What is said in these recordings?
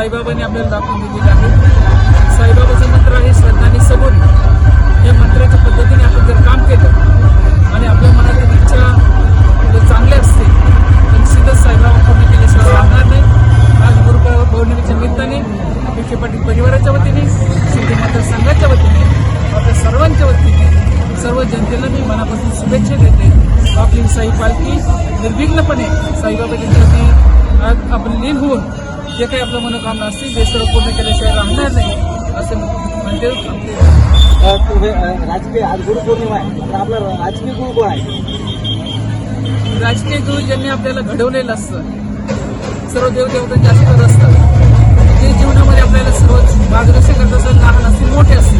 साईबाबांनी आपल्याला दाखवून दिलेली आहे. साईबाबाचं मंत्र आहे श्रद्धांनी आणि या मंत्राच्या पद्धतीने आपण जर काम केलं आणि आपल्या मनातील इच्छा जर चांगली असते तर सिद्ध साईबाबा पूर्ण केल्याशिवाय राहणार नाही. आज गुरुपौर्णिमेच्या पौर्णिमेच्या निमित्ताने विखे पाटील परिवाराच्या वतीने सिद्ध मात्र संघाच्या वतीने आपल्या सर्वांच्या वतीने सर्व जनतेला मी मनापासून शुभेच्छा देते. आपली साई पालखी निर्विघ्नपणे साईबाबा यांच्यावरती आज आपण लीन होऊन जे काही आपलं मनोकामना असतील ते सर्व पूर्ण केल्याशिवाय राहणार नाही असं म्हणजे राजकीय आज गुरुपौर्णिमा आहे. तर आपला राजकीय गुरु कोण आहे? राजकीय गुरु ज्यांनी आपल्याला घडवलेलं असतं सर्व देवदेवतांचे आशीर्वाद असतात. ते जीवनामध्ये आपल्याला सर्व मार्गदर्शन करत असतात लहान असतील मोठे असतील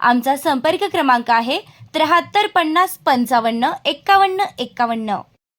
आमचा संपर्क क्रमांक आहे त्र्याहत्तर पन्नास पंचावन्न एक्कावन्न एक्कावन्न.